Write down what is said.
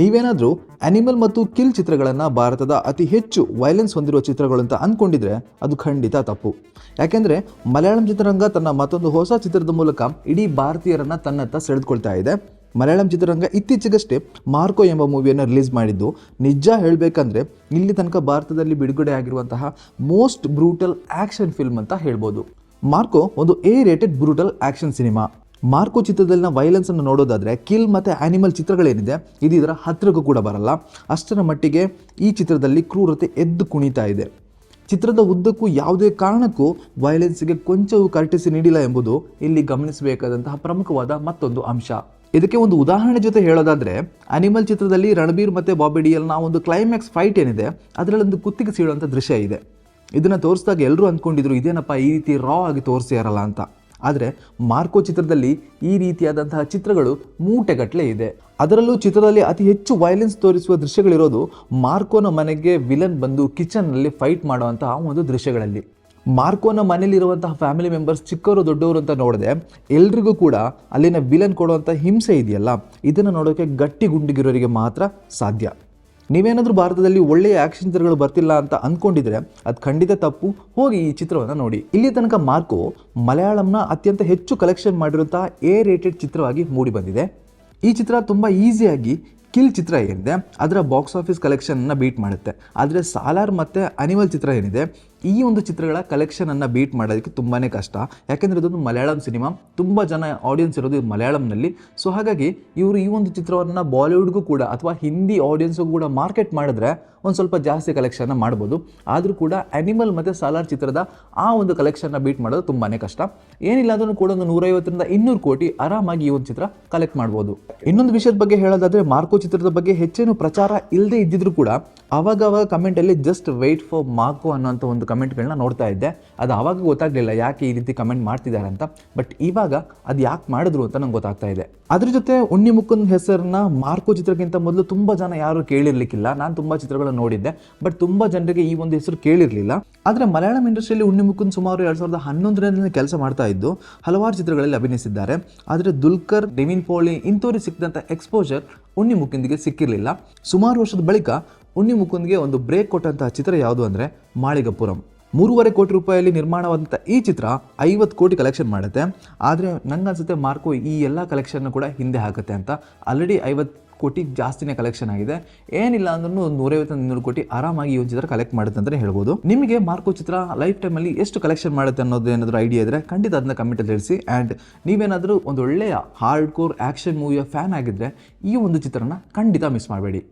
ನೀವೇನಾದರೂ ಅನಿಮಲ್ ಮತ್ತು ಕಿಲ್ ಚಿತ್ರಗಳನ್ನು ಭಾರತದ ಅತಿ ಹೆಚ್ಚು ವೈಲೆನ್ಸ್ ಹೊಂದಿರುವ ಚಿತ್ರಗಳು ಅಂತ ಅಂದ್ಕೊಂಡಿದ್ರೆ ಅದು ಖಂಡಿತ ತಪ್ಪು. ಯಾಕೆಂದರೆ ಮಲಯಾಳಂ ಚಿತ್ರರಂಗ ತನ್ನ ಮತ್ತೊಂದು ಹೊಸ ಚಿತ್ರದ ಮೂಲಕ ಇಡೀ ಭಾರತೀಯರನ್ನು ತನ್ನತ್ತ ಸೆಳೆದುಕೊಳ್ತಾ ಇದೆ. ಮಲಯಾಳಂ ಚಿತ್ರರಂಗ ಇತ್ತೀಚೆಗಷ್ಟೇ ಮಾರ್ಕೋ ಎಂಬ ಮೂವಿಯನ್ನು ರಿಲೀಸ್ ಮಾಡಿದ್ದು. ನಿಜ ಹೇಳಬೇಕಂದ್ರೆ ಇಲ್ಲಿ ತನಕ ಭಾರತದಲ್ಲಿ ಬಿಡುಗಡೆ ಆಗಿರುವಂತಹ ಮೋಸ್ಟ್ ಬ್ರೂಟಲ್ ಆಕ್ಷನ್ ಫಿಲ್ಮ್ ಅಂತ ಹೇಳ್ಬೋದು. ಮಾರ್ಕೋ ಒಂದು A rated brutal action cinema. Marco ಚಿತ್ರದಲ್ಲಿನ ವೈಲೆನ್ಸ್ ಅನ್ನು ನೋಡೋದಾದ್ರೆ ಕಿಲ್ ಮತ್ತು ಆನಿಮಲ್ ಚಿತ್ರಗಳೇನಿದೆ, ಇದು ಇದರ ಹತ್ತಿರಕ್ಕೂ ಕೂಡ ಬರಲ್ಲ. ಅಷ್ಟರ ಮಟ್ಟಿಗೆ ಈ ಚಿತ್ರದಲ್ಲಿ ಕ್ರೂರತೆ ಎದ್ದು ಕುಣಿತಾ ಇದೆ. ಚಿತ್ರದ ಉದ್ದಕ್ಕೂ ಯಾವುದೇ ಕಾರಣಕ್ಕೂ ವೈಲೆನ್ಸ್ಗೆ ಕೊಂಚವೂ ಕರ್ಟಿಸಿ ನೀಡಿಲ್ಲ ಎಂಬುದು ಇಲ್ಲಿ ಗಮನಿಸಬೇಕಾದಂತಹ ಪ್ರಮುಖವಾದ ಮತ್ತೊಂದು ಅಂಶ. ಇದಕ್ಕೆ ಒಂದು ಉದಾಹರಣೆ ಜೊತೆ ಹೇಳೋದಾದ್ರೆ ಅನಿಮಲ್ ಚಿತ್ರದಲ್ಲಿ ರಣಬೀರ್ ಮತ್ತೆ ಬಾಬಿ ಡಿಯಲ್ನ ಒಂದು ಕ್ಲೈಮ್ಯಾಕ್ಸ್ ಫೈಟ್ ಏನಿದೆ, ಅದರಲ್ಲೊಂದು ಕುತ್ತಿಗೆ ಸೀಳುವಂಥ ದೃಶ್ಯ ಇದೆ. ಇದನ್ನು ತೋರಿಸಿದಾಗ ಎಲ್ಲರೂ ಅಂದ್ಕೊಂಡಿದ್ರು, ಇದೇನಪ್ಪ ಈ ರೀತಿ ರಾ ಆಗಿ ತೋರಿಸಿರಲ್ಲ ಅಂತ. ಆದರೆ ಮಾರ್ಕೋ ಚಿತ್ರದಲ್ಲಿ ಈ ರೀತಿಯಾದಂತಹ ಚಿತ್ರಗಳು ಮೂಟೆಗಟ್ಟಲೆ ಇದೆ. ಅದರಲ್ಲೂ ಚಿತ್ರದಲ್ಲಿ ಅತಿ ಹೆಚ್ಚು ವೈಲೆನ್ಸ್ ತೋರಿಸುವ ದೃಶ್ಯಗಳಿರೋದು ಮಾರ್ಕೋನ ಮನೆಗೆ ವಿಲನ್ ಬಂದು ಕಿಚನ್ನಲ್ಲಿ ಫೈಟ್ ಮಾಡುವಂತಹ ಒಂದು ದೃಶ್ಯಗಳಲ್ಲಿ. ಮಾರ್ಕೋನ ಮನೆಯಲ್ಲಿರುವಂತಹ ಫ್ಯಾಮಿಲಿ ಮೆಂಬರ್ಸ್ ಚಿಕ್ಕವರು ದೊಡ್ಡವರು ಅಂತ ನೋಡಿದೆ ಎಲ್ರಿಗೂ ಕೂಡ ಅಲ್ಲಿನ ವಿಲನ್ ಕೊಡುವಂಥ ಹಿಂಸೆ ಇದೆಯಲ್ಲ? ಇದನ್ನು ನೋಡೋಕ್ಕೆ ಗಟ್ಟಿ ಗುಂಡಿಗಿರೋರಿಗೆ ಮಾತ್ರ ಸಾಧ್ಯ. ನೀವೇನಾದರೂ ಭಾರತದಲ್ಲಿ ಒಳ್ಳೆಯ ಆಕ್ಷನ್ ಚಿತ್ರಗಳು ಬರ್ತಿಲ್ಲ ಅಂತ ಅಂದ್ಕೊಂಡಿದ್ರೆ ಅದು ಖಂಡಿತ ತಪ್ಪು. ಹೋಗಿ ಈ ಚಿತ್ರವನ್ನು ನೋಡಿ. ಇಲ್ಲಿ ತನಕ ಮಾರ್ಕೋ ಮಲಯಾಳಂನ ಅತ್ಯಂತ ಹೆಚ್ಚು ಕಲೆಕ್ಷನ್ ಮಾಡಿರುವಂತಹ ಎ ರೇಟೆಡ್ ಚಿತ್ರವಾಗಿ ಮೂಡಿ ಬಂದಿದೆ. ಈ ಚಿತ್ರ ತುಂಬ ಈಸಿಯಾಗಿ ಕಿಲ್ ಚಿತ್ರ ಏನಿದೆ, ಅದರ ಬಾಕ್ಸ್ ಆಫೀಸ್ ಕಲೆಕ್ಷನ್ನ ಬೀಟ್ ಮಾಡುತ್ತೆ. ಆದರೆ ಸಾಲಾರ್ ಮತ್ತು ಅನಿಮಲ್ ಚಿತ್ರ ಏನಿದೆ ಈ ಒಂದು ಚಿತ್ರಗಳ ಕಲೆಕ್ಷನನ್ನು ಬೀಟ್ ಮಾಡೋದಕ್ಕೆ ತುಂಬಾ ಕಷ್ಟ. ಯಾಕೆಂದರೆ ಇದೊಂದು ಮಲಯಾಳಂ ಸಿನಿಮಾ ತುಂಬ ಜನ ಆಡಿಯನ್ಸ್ ಇರೋದು ಇದು ಮಲಯಾಳಂನಲ್ಲಿ. ಸೊ ಹಾಗಾಗಿ ಇವರು ಈ ಒಂದು ಚಿತ್ರವನ್ನು ಬಾಲಿವುಡ್ಗೂ ಕೂಡ ಅಥವಾ ಹಿಂದಿ ಆಡಿಯನ್ಸ್ಗೂ ಕೂಡ ಮಾರ್ಕೆಟ್ ಮಾಡಿದ್ರೆ ಒಂದು ಸ್ವಲ್ಪ ಜಾಸ್ತಿ ಕಲೆಕ್ಷನ್ನ ಮಾಡ್ಬೋದು. ಆದರೂ ಕೂಡ ಅನಿಮಲ್ ಮತ್ತು ಸಾಲಾರ್ ಚಿತ್ರದ ಆ ಒಂದು ಕಲೆಕ್ಷನ್ನ ಬೀಟ್ ಮಾಡೋದು ತುಂಬಾ ಕಷ್ಟ. ಏನಿಲ್ಲ, ಅದನ್ನು ಕೂಡ ಒಂದು ನೂರೈವತ್ತರಿಂದ ಇನ್ನೂರು ಕೋಟಿ ಆರಾಮಾಗಿ ಈ ಒಂದು ಚಿತ್ರ ಕಲೆಕ್ಟ್ ಮಾಡ್ಬೋದು. ಇನ್ನೊಂದು ವಿಷಯದ ಬಗ್ಗೆ ಹೇಳೋದಾದ್ರೆ, ಮಾರ್ಕೋ ಚಿತ್ರದ ಬಗ್ಗೆ ಹೆಚ್ಚೇನು ಪ್ರಚಾರ ಇಲ್ಲದೆ ಇದ್ದಿದ್ರು ಕೂಡ ಅವಾಗ ಅವಾಗ ಕಮೆಂಟಲ್ಲಿ ಜಸ್ಟ್ ವೆಯ್ಟ್ ಫಾರ್ ಮಾರ್ಕೋ ಅನ್ನೋಂಥ ಒಂದು ಕಮೆಂಟ್ಗಳನ್ನ ನೋಡ್ತಾ ಇದ್ದೆ. ಅದು ಆವಾಗ ಗೊತ್ತಾಗಲಿಲ್ಲ ಯಾಕೆ ಈ ರೀತಿ ಕಮೆಂಟ್ ಮಾಡ್ತಿದ್ದಾರೆ ಅಂತ. ಬಟ್ ಇವಾಗ ಅದು ಯಾಕೆ ಮಾಡಿದ್ರು ಅಂತ ನಂಗೆ ಗೊತ್ತಾಗ್ತಾ ಇದೆ. ಅದ್ರ ಜೊತೆ ಉಣ್ಣಿ ಹೆಸರನ್ನ ಮಾರ್ಕೋ ಚಿತ್ರಕ್ಕಿಂತ ಮೊದಲು ತುಂಬ ಜನ ಯಾರು ಕೇಳಿರ್ಲಿಕ್ಕಿಲ್ಲ. ನಾನು ತುಂಬ ಚಿತ್ರಗಳನ್ನು ನೋಡಿದ್ದೆ. ಬಟ್ ತುಂಬ ಜನರಿಗೆ ಈ ಒಂದು ಹೆಸರು ಕೇಳಿರಲಿಲ್ಲ. ಆದರೆ ಮಲಯಾಳಂ ಇಂಡಸ್ಟ್ರಿಯಲ್ಲಿ ಉಣ್ಣಿ ಮುಕ್ಕನ್ ಸುಮಾರು ಎರಡು ಸಾವಿರದ ಹನ್ನೊಂದರಿಂದ ಕೆಲಸ ಮಾಡ್ತಾ ಇದ್ದು ಹಲವಾರು ಚಿತ್ರಗಳಲ್ಲಿ ಅಭಿನಯಿಸಿದ್ದಾರೆ. ಆದರೆ ದುಲ್ಕರ್, ಡೆವಿನ್ ಪೋಳಿ ಇಂಥವ್ರಿಗೆ ಸಿಕ್ಕಿದಂಥ ಎಕ್ಸ್ಪೋಜರ್ ಉಣ್ಣಿ ಮುಕ್ಕಿಂದಿಗೆ ಸಿಕ್ಕಿರಲಿಲ್ಲ. ಸುಮಾರು ವರ್ಷದ ಬಳಿಕ ಉಣ್ಣಿ ಮುಕುಂದ್ಗೆ ಒಂದು ಬ್ರೇಕ್ ಕೊಟ್ಟಂತಹ ಚಿತ್ರ ಯಾವುದು ಅಂದರೆ ಮಾಳಿಗಪುರಂ. ಮೂರುವರೆ ಕೋಟಿ ರೂಪಾಯಿಯಲ್ಲಿ ನಿರ್ಮಾಣವಾದಂಥ ಈ ಚಿತ್ರ ಐವತ್ತು ಕೋಟಿ ಕಲೆಕ್ಷನ್ ಮಾಡುತ್ತೆ. ಆದರೆ ನಂಗನ್ಸುತ್ತೆ ಮಾರ್ಕೋ ಈ ಎಲ್ಲ ಕಲೆಕ್ಷನ್ ಕೂಡ ಹಿಂದೆ ಹಾಕುತ್ತೆ ಅಂತ. ಆಲ್ರೆಡಿ ಐವತ್ತು ಕೋಟಿ ಜಾಸ್ತಿನೇ ಕಲೆಕ್ಷನ್ ಆಗಿದೆ. ಏನಿಲ್ಲ ಅಂದ್ರೂ ನೂರೈವತ್ತು ಇನ್ನೂರು ಕೋಟಿ ಆರಾಮಾಗಿ ಈ ಒಂದು ಚಿತ್ರ ಕಲೆಕ್ಟ್ ಮಾಡುತ್ತೆ ಅಂತಲೇ ಹೇಳ್ಬೋದು. ನಿಮಗೆ ಮಾರ್ಕೋ ಚಿತ್ರ ಲೈಫ್ ಟೈಮಲ್ಲಿ ಎಷ್ಟು ಕಲೆಕ್ಷನ್ ಮಾಡುತ್ತೆ ಅನ್ನೋದು ಏನಾದರೂ ಐಡಿಯಾ ಇದ್ದರೆ ಖಂಡಿತ ಅದನ್ನ ಕಮೆಂಟಲ್ಲಿ ತಿಳಿಸಿ. ಆ್ಯಂಡ್ ನೀವೇನಾದರೂ ಒಂದು ಒಳ್ಳೆಯ ಹಾರ್ಡ್ ಕೋರ್ ಆ್ಯಕ್ಷನ್ ಮೂವಿಯ ಫ್ಯಾನ್ ಆಗಿದ್ದರೆ ಈ ಒಂದು ಚಿತ್ರನ ಖಂಡಿತ ಮಿಸ್ ಮಾಡಬೇಡಿ.